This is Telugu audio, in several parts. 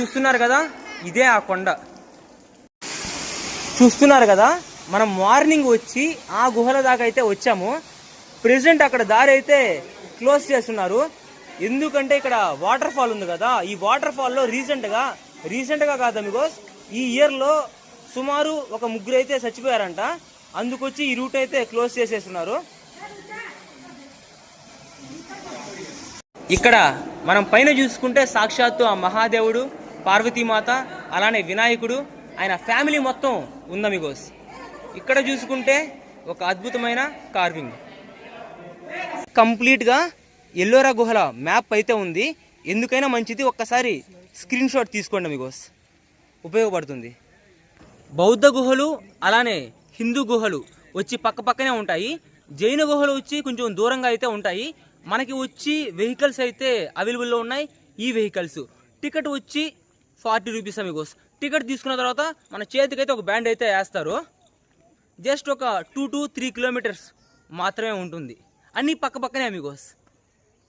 చూస్తున్నారు కదా? ఇదే ఆ కొండ. చూస్తున్నారు కదా? మనం మార్నింగ్ వచ్చి ఆ గుహల దాకా అయితే వచ్చాము. ప్రెసెంట్ అక్కడ దారి అయితే క్లోజ్ చేస్తున్నారు. ఎందుకంటే ఇక్కడ వాటర్ ఫాల్ ఉంది కదా? ఈ వాటర్ ఫాల్లో రీసెంట్గా రీసెంట్గా కాదు బికాస్ ఈ ఇయర్లో సుమారు ఒక ముగ్గురు అయితే చచ్చిపోయారంట. అందుకొచ్చి ఈ రూట్ అయితే క్లోజ్ చేసేస్తున్నారు. ఇక్కడ మనం పైన చూసుకుంటే సాక్షాత్తు ఆ మహాదేవుడు పార్వతీమాత అలానే వినాయకుడు ఆయన ఫ్యామిలీ మొత్తం ఉందమిగోస్. ఇక్కడ చూసుకుంటే ఒక అద్భుతమైన కార్వింగ్. కంప్లీట్గా ఎల్లోరా గుహల మ్యాప్ అయితే ఉంది. ఎందుకైనా మంచిది ఒక్కసారి స్క్రీన్ షాట్ తీసుకోండి మీకోస్ ఉపయోగపడుతుంది. బౌద్ధ గుహలు అలానే హిందూ గుహలు వచ్చి పక్క పక్కనే ఉంటాయి. జైన గుహలు వచ్చి కొంచెం దూరంగా అయితే ఉంటాయి. మనకి వచ్చి వెహికల్స్ అయితే అవైలబుల్లో ఉన్నాయి. ఈ వెహికల్స్. టికెట్ వచ్చి ఫార్టీ రూపీస్ అమిగోస్ టికెట్ తీసుకున్న తర్వాత మన చేతికైతే ఒక బ్యాండ్ అయితే వేస్తారు. జస్ట్ ఒక టూ టు త్రీ కిలోమీటర్స్ మాత్రమే ఉంటుంది. అన్నీ పక్క పక్కనే అమిగోస్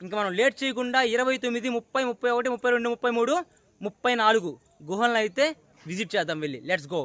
ఇంకా మనం లేట్ చేయకుండా ఇరవై తొమ్మిది ముప్పై ముప్పై ఒకటి ముప్పై రెండు ముప్పై మూడు ముప్పై నాలుగు గుహలను అయితే విజిట్ చేద్దాం వెళ్ళి. Let's go.